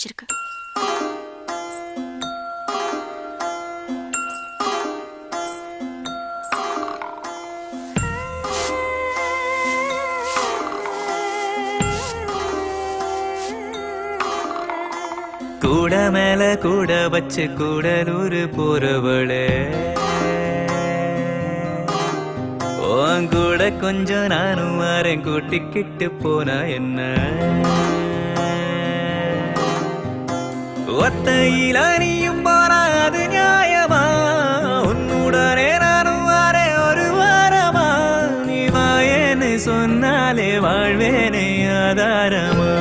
வச்சிருக்கு. கூட மேல கூட வச்சு கூடலூர் போறவளே. உன் கூட கொஞ்சம் நானும் வரேன் கூட்டிக்கிட்டு போனா என்ன? ஒத்தையில் அணியும் போனா நியாயமா? உன்னுடனே நானும் வாரே ஒரு வாரமா? நீ வாயேன்னு சொன்னாலே வாழ்வேனே ஆதாரமா?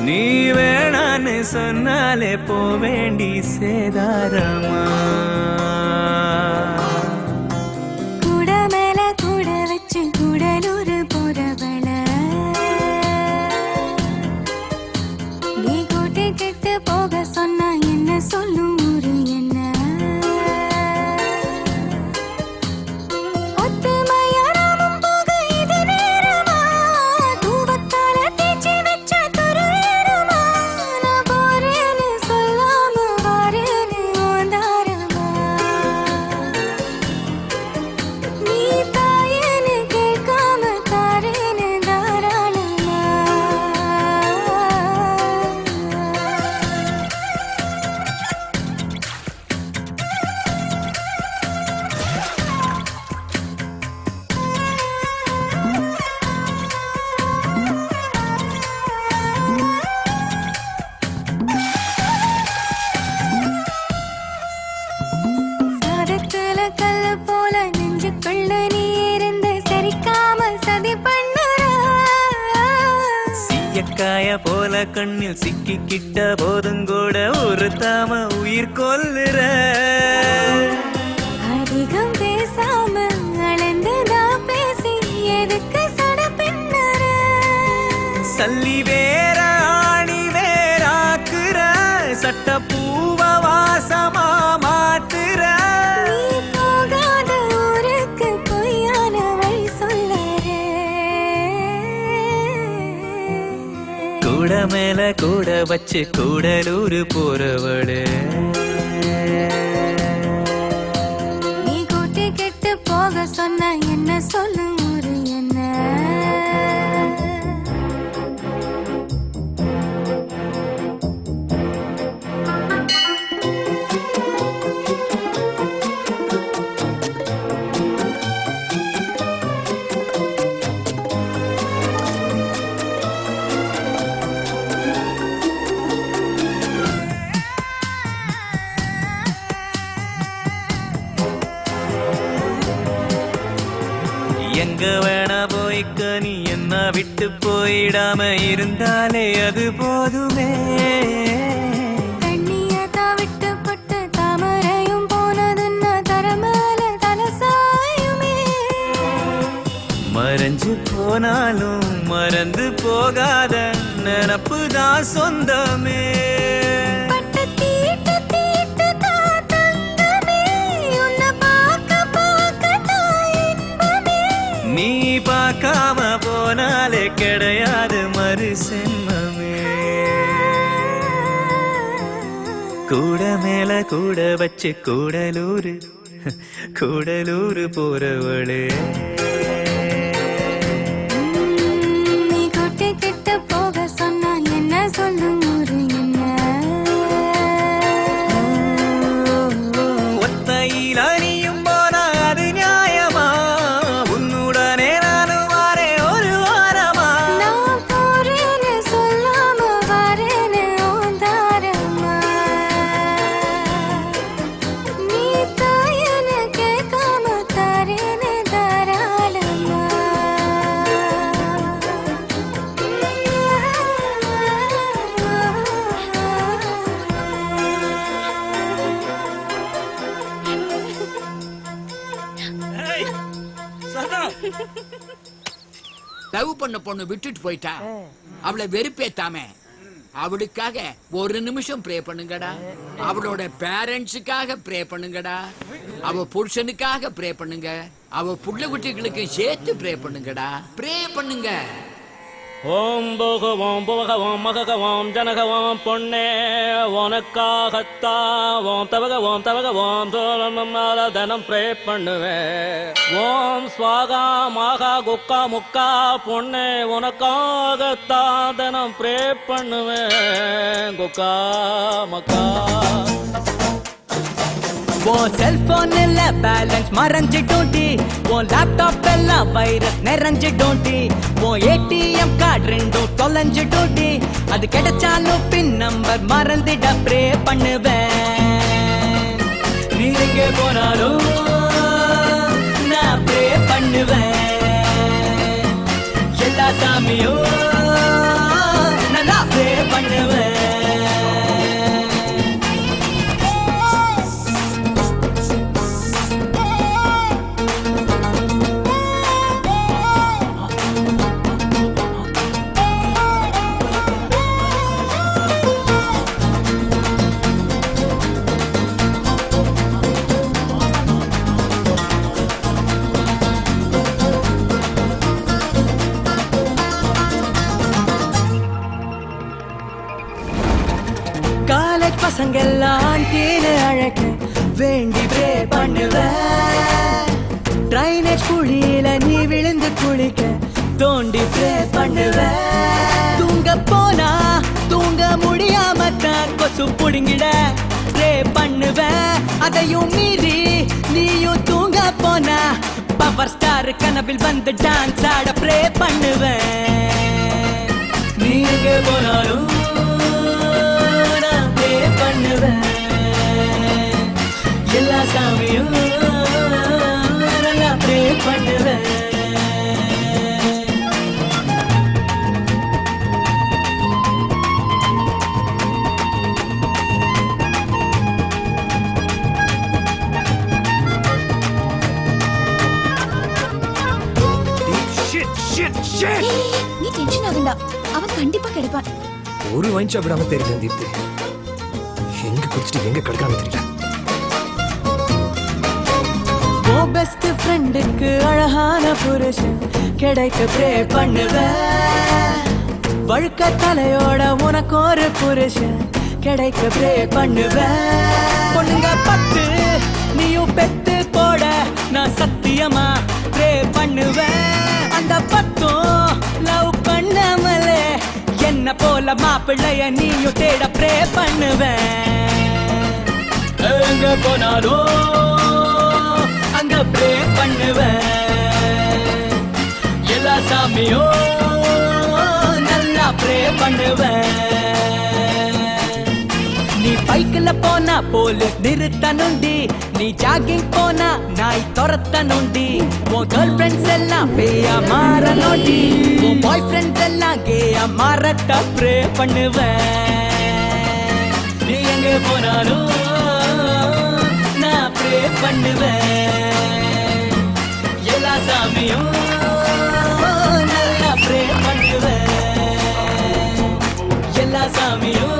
நீ வேணான்னு சொன்னாலே போவேண்டி சேதாரமா? சீயக்காய போல கண்ணில் சிக்கிக்கிட்ட போதும் கூட ஒரு தாம உயிர் கொல்லுற. அதிகம் பேசாம அளந்துதான் பேசி எதுக்கு சட பின்னற? சல்லி வேற ஆணி வேறாக்குற. சட்ட பூவ வாசமா கூட மேல கூட வச்சு கூடலூர் போறவளே. நீ கூட்டி கெட்டு போக சொன்ன என்ன சொல்லுங்க எங்க வேணா போய்க்க நீ என்ன விட்டு போயிடாம இருந்தாலே அது போதுமே. மறைஞ்சு போனாலும் மறந்து போகாத நினப்பு தான் சொந்தமே. கிடையாது மறு சென்மமே கூட மேல கூட வச்சு கூடலூரு கூடலூரு போறவளே. பண்ண விட்டுட்டு போயிட்டா? அவளை வெறுப்பேத்தாம? அவளுக்காக ஒரு நிமிஷம் ப்ரே பண்ணுங்கடா. அவளோட பேரண்ட்ஸுக்காக ப்ரே பண்ணுங்கடா. அவ புருஷனுக்காக ப்ரே பண்ணுங்க. அவ புள்ள குட்டிகளுக்கு சேர்த்து ப்ரே பண்ணுங்கடா. ப்ரே பண்ணுங்க. ஓம் போக ஓம் போக ஓம் மகக ஓம் ஜனக ஓம் பொன்னே. உனக்காகத்தா ஓம் தவக ஓம் தவக ஓம் சோழனால தனம் ப்ரே பண்ணுவேன் ஓம் ஸ்வாகா மாகா குக்கா முக்கா பொன்னே. உனக்காகத்தா தனம் ப்ரே பண்ணுவேன் குக்கா மக்கா. உன் செல்போன் இல்ல பேலன்ஸ் மறைஞ்சிட்டோட்டி உன் லேப்டாப் எல்லாம் பை வைரஸ் நிறைஞ்சிட்டோண்டி உன் ஏடிஎம் கார்டு ரெண்டும் தொலைஞ்சிட்டோண்டி அது கிடைச்சாலும் பின் நம்பர் மறந்துட ப்ரே பண்ணுவேன். நீ எங்க போனாலும் பசங்கெல்லாம் பசங்க எல்லாம் டீனு அழக வேண்டி பிரே பண்ணுவேன் ட்ரைனேஜ் குழியில நீ விழுந்து குளிக்க தோண்டி பிரே பண்ணுவேன் தூங்க போனா தூங்க முடியாம தான் கொசு புடுங்கிட பிரே பண்ணுவேன் அதையும் மீறி நீயும் தூங்க போனா பவர் ஸ்டார் கனவில் வந்து டான்ஸ் ஆட பிரே பண்ணுவேன் நீங்க போனாலும் பண்ணுவேன் எல்லா சாமியும் நல்லா ப்ரே பண்ணுவேன். ஏய், நீ டென்ஷன் ஆகண்டா அவன் கண்டிப்பா கிடைப்பான். ஒரு வைன் ஷாப் விடாம தெரியல தீப்தி. எங்க எங்க கிடக்காம தெரியல. ஓ பெஸ்ட் ஃப்ரெண்டுக்கு அழகான புருஷன் கிடைக்க ப்ரே பண்ணுவேன் வழுக்க தலையோட உனக்கு ஒரு புருஷன் கிடைக்க ப்ரே பண்ணுவேன் பொண்ணுங்க பத்து நீயும் பெத்து போட நான் சத்தியமா ப்ரே பண்ணுவேன் அந்த பத்தும் லவ் பண்ணாமலே என்ன போல மாப்பிள்ளைய நீயும் தேட ப்ரே பண்ணுவேன் எங்க போனாலும் அங்க ப்ரே பண்ணுவேன். எல்லா சாமியும் நல்லா ப்ரே பண்ணுவேன். நீ பைக்கில் போனா போலீஸ் நிறுத்தணுண்டி நீ ஜாகிங் போனா நாய் துரத்தணுண்டி உன் கேர்ள் ஃப்ரெண்ட்ஸ் எல்லாம் பேயா மாறணுண்டி உன் பாய் ஃப்ரெண்ட்ஸ் எல்லாம் கேயா மாறட்ட ப்ரே பண்ணுவேன். நீ எங்க போனாலும் பண்ணுவேன். எல்லா சாமியும் நல்லா ப்ரே பண்ணுவேன். எல்லா சாமியும்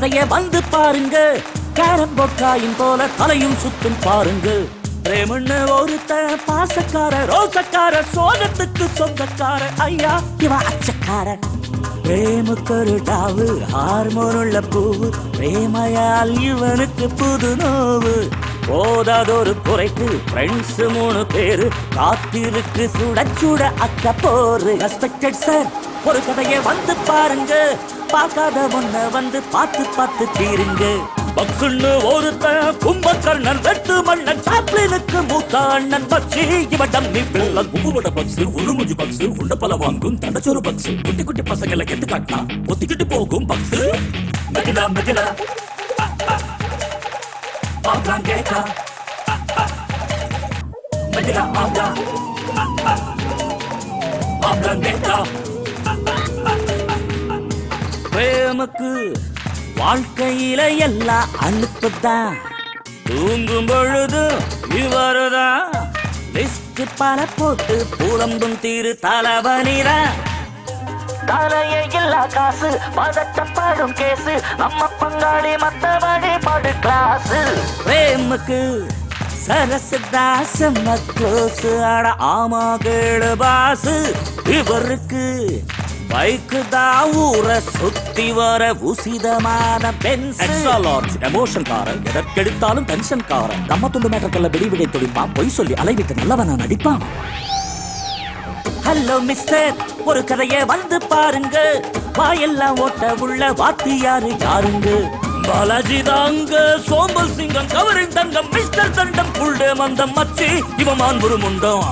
கதைய வந்து பாருங்க. கேரம் பொக்காயின் போல தலையும் சுத்தும் பாருங்க. பிரேமண்ண ஒருத்த பாசக்கார ரோசக்கார சோகத்துக்கு சொந்தக்கார ஐயா இவ அச்சக்கார பிரேமுக்கொரு டாவு ஹார்மோன் உள்ள பூவு பிரேமையால் இவனுக்கு புது நோவு. போதாதொரு குறைக்கு ஃப்ரெண்ட்ஸ் மூணு பேரு காத்திருக்கு சுட சுட அக்க போரு. ரெஸ்பெக்டட் சார் ஒரு கதையை வந்து பாருங்க. பார்க்காத ஒன்ன வந்து பார்த்து பார்த்து தீருங்க. பக்குன்னு ஒருத்த கும்பகர்ணன் வெட்டு மன்னன் சாப்ளினுக்கு மூத்த அண்ணன் பக்ஷி இவன் டம்மி பிள்ளை உப்புவட பக்ஸ் உருமுஞ்சு பக்ஸு உண்ட பல வாங்கும் தண்டச்சோறு பக்ஸ் குட்டி குட்டி பசங்களை கெட்டு காட்டினா ஒத்திக்கிட்டு போகும் பக்ஸ் மெதிலா மெதிலா. ஆப்ரான் கேட்டா மெட்டிகா ஆப்ரா ஆப்ரான் கேட்டா பிரேமுக்கு வாழ்க்கையில எல்லாம் அழுப்புதான் தூங்கும் பொழுது இவருதான். லிஸ்ட் பல போட்டு புலம்பும் திரு தலைவலிதான் தலையே இல்லா காசு பதட்டப்படும் கேசு. நம்ம பங்காளி மத்தபடி படு கிளாஸ் பிரேமுக்கு சரசு தாசம் க்ளோஸ் அட ஆமா கேளு பாசு. இவருக்கு பைக்கு தான் ஊரை சுத்தி வர உசிதமான பென்ஸ் எக்ஸ்ட்ரா லார்ஜ் எமோஷன் காரன். எதற்கெடுத்தாலும் டென்ஷன் காரன். நம்ம துண்டு மேட்டர்கல்ல வெடி துடிப்பான். பொய் சொல்லி அலைவிட்டு நல்லவனா நடிப்பான். ஹலோ மிஸ்டர் ஒரு கதைய வந்து பாருங்க. வாயெல்லாம் ஓட்ட உள்ள வாத்து யாரு யாருங்க? பாலாஜி தாங்க. சோம்பல் சிங்கம் கவரின் தங்கம் மிஸ்டர் தண்டம் புல்டே மந்தம் மச்சி. இவன் மான்புரு முண்டம்.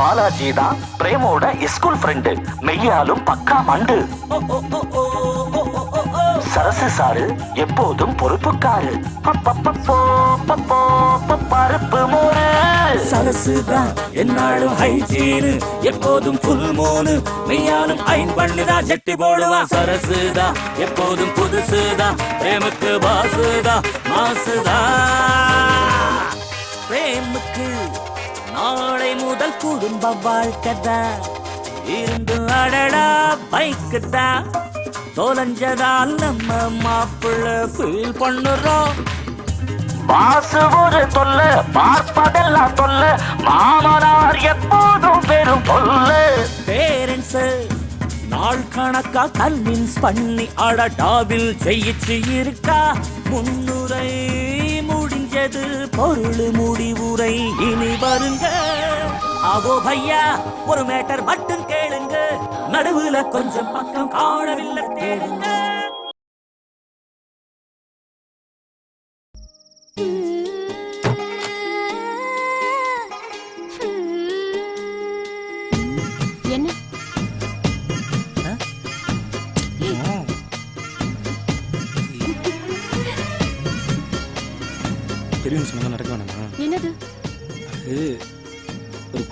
பாலாஜி தான் பிரேமோட ஸ்கூல் ஃப்ரெண்டு மெய்யாலும் பக்கா மண்டு சரசு சாரு எப்போதும் பொறுப்புக்காரு. பருப்பு மோரு சரசுதான் என்னாலும் ஹைஜீனு எப்போதும் புல் மூணு மெய்யாலும் ஐன் பண்ணுதா செட்டி போடுவா. சரசு தான் எப்போதும் புதுசுதான். பிரேமுக்கு பாசுதா மாசுதான். குடும்ப வாழ்க்கை தான் இருந்து அடடா பைக்கு தான் தொலைஞ்சதால் நம்ம மாப்பிள்ள ஃபீல் பண்ணுறோம். பாசு ஒரு தொல்ல பார்ப்பதெல்லாம் தொல்ல. மாமனார் எப்போதும் பெரும் தொல்ல. பேரண்ட்ஸ் நாள் கணக்கா கன்வின்ஸ் பண்ணி அடடாவில் ஜெயிச்சு இருக்கா? முன்னுரை முடிஞ்சது பொருள் முடிவுரை இனி வருங்க. ஆகோ பையா ஒரு மேட்டர் மட்டும் கேளுங்க. நடுவுல கொஞ்சம் பக்கம் காணவில்லை தேடுங்க.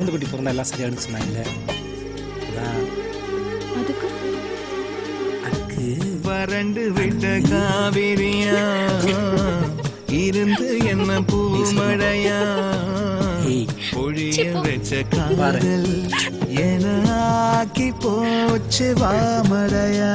குழந்தை குட்டி பிறந்தா எல்லாம் சரியானு சொன்னாங்கல்ல அதான். அதுக்கு? வறண்டு விட்ட காவிரியா? இருந்து என்ன பூமழையா பொழிய வச்ச காதல் என ஆக்கி போச்சு வாமழையா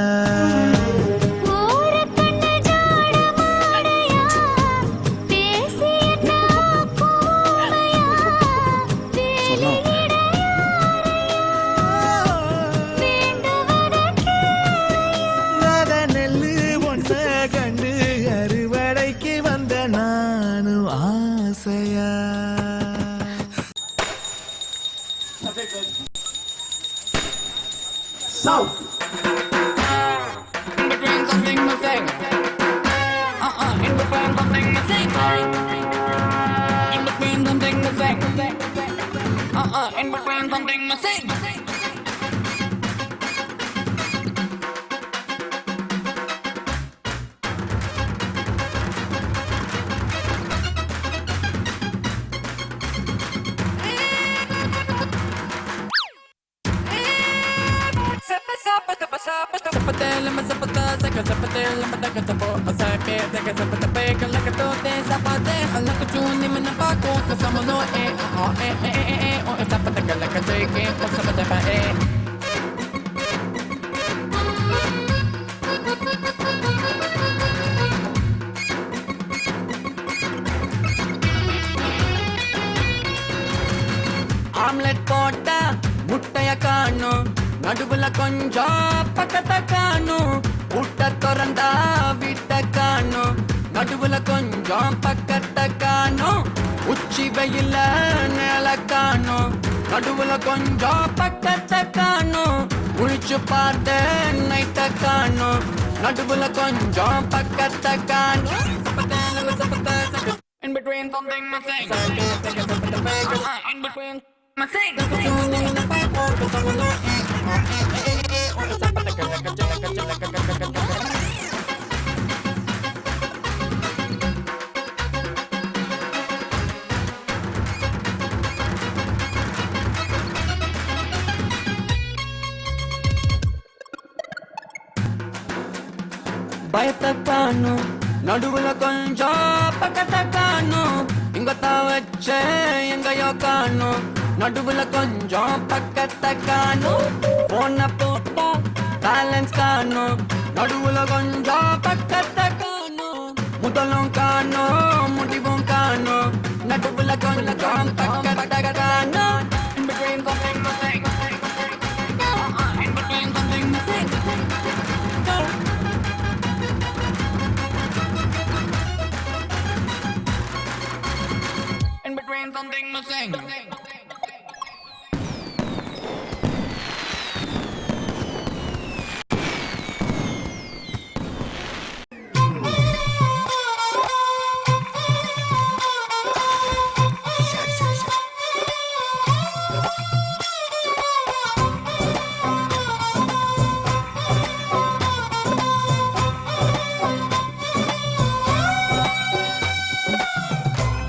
te la mata que te po pasa pe te que se pata pe que la que to te zapate a la que chuni me na pa ko que samo no e o e e e e o esta pata que la que te que pasa pata pa e omelette ಪೋಟ ಮುಟ್ಟೆಯ ಕಾಣು ನಡುಬಲ ಕೊಂಜ ಪಕತ ಕಾಣು ஊட்ட திறந்தா வீட்ட காணும். நடுவுல கொஞ்சம் பக்கத்தை காணும். உச்சி வெயில நில காணும். நடுவுல கொஞ்சம் பக்கத்தை காணும். குளிச்சு பார்த்த நைட்ட காணும். நடுவுல கொஞ்சம் பக்கத்தை காணும். In between something missing. Uh-huh, in between missing. பயத்தை காணும். நடுவுல கொஞ்சம் பக்கத்தை காணும். இங்க தான் வச்ச எங்கயோ காணும். நடுவுல கொஞ்சம் பக்கத்தை காணும். போன போட்டா பேலன்ஸ் காணும். நடுவுல கொஞ்சம் பக்கத்தை காணும். முதலும் காணும் முடிவும் காணும். நடுவுல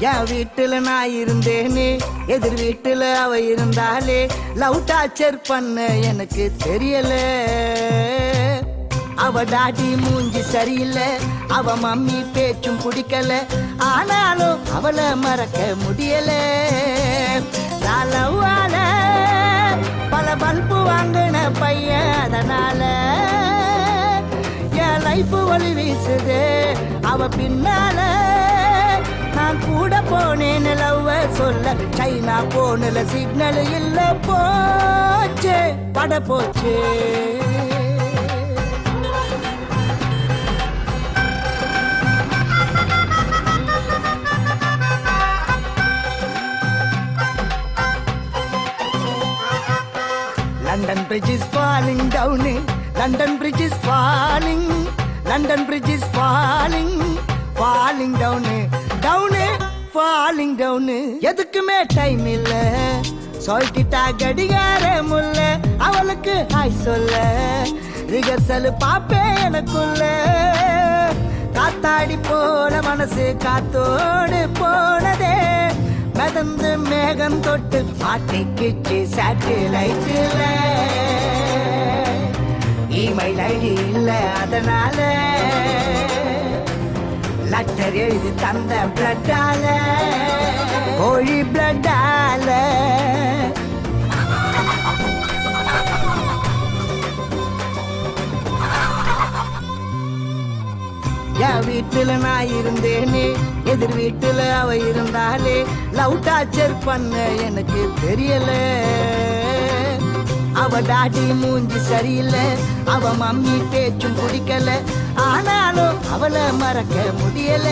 என் வீட்டுல நான் இருந்தேனே. எதிர் வீட்டுல அவ இருந்தாலே லவ் டார்ச்சர் பண்ண எனக்கு தெரியல. அவ டாடி மூஞ்சி சரியில்லை. அவ மம்மி பேச்சும் பிடிக்கல. ஆனாலும் அவளை மறக்க முடியல. நான் பல பல்பு வாங்கின பையன் அதனால என் லைஃப் ஒளி வீசுது. அவ பின்னால கூட போனேன்னு லவ்வ சொல்ல சைனா போனல சிக்னல் இல்ல போச்சு பட போச்சே London bridge is falling down London bridge is falling London bridge is falling falling down down falling down எதுக்குமே டைம் இல்ல? சொல்லிட்டா கடிகார முல்ல. அவளுக்கு ஹாய் சொல்ல. ரிகர்சல் பாப்பே எனக்குள்ள. காத்தாடி போல மனசு காத்தோடு போனதே. மிதந்து மேகம் தொட்டு மாட்டிக்கிச்சு சேட்டிலைட்டில் இமெயில் ஐடி இல்லை அதனால. லெட்டர் எழுதி தந்த பிளட்டால கோழி பிளட்டால என் வீட்டுல நான் இருந்தேனே எதிர் வீட்டுல அவ இருந்தாலே லவ் டார்ச்சர் பண்ண எனக்கு தெரியல. அவ டாடி மூஞ்சி சரியில்லை அவ மம்மி பேச்சும் குடிக்கல ஆனாலும் அவளை மறக்க முடியல.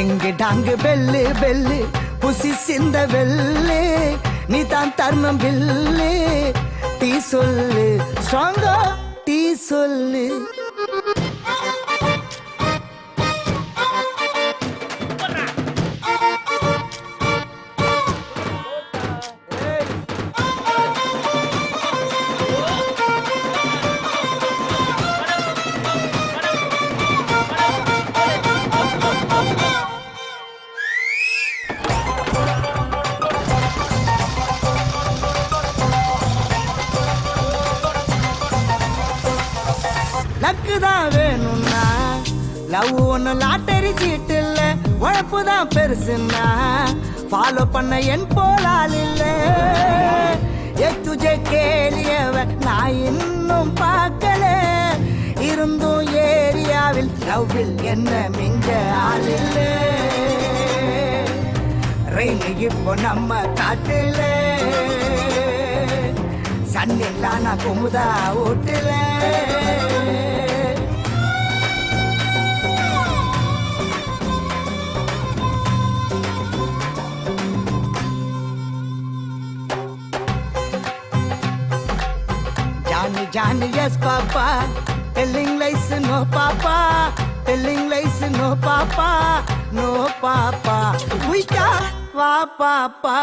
எங்கு டாங்கு பெல்லு பெல்லு புசி சிந்த வெல்லு நீ தான் தர்மம் பில்லு டீ சொல்லு ஸ்ட்ராங்கா டீ சொல்லு. ஒன்னும் லாட்டரி சீட்டு இல்ல. உழப்பு தான் பெருசுன்னா. ஃபாலோ பண்ண என் போலால் இல்ல. எத்துஜை கேலியவ நான் இன்னும் பார்க்கல. இருந்தும் ஏரியாவில் லவ்வில் என்ன மிஞ்ச ஆள் இல்ல. ரெயின் இப்போ நம்ம காட்டுல. சன்னில்லா நான் குமுதா ஓட்டுல Johnny, yes, Papa. Telling lies, no, Papa. Telling lies no papa no papa குயிக்கா வா பாப்பா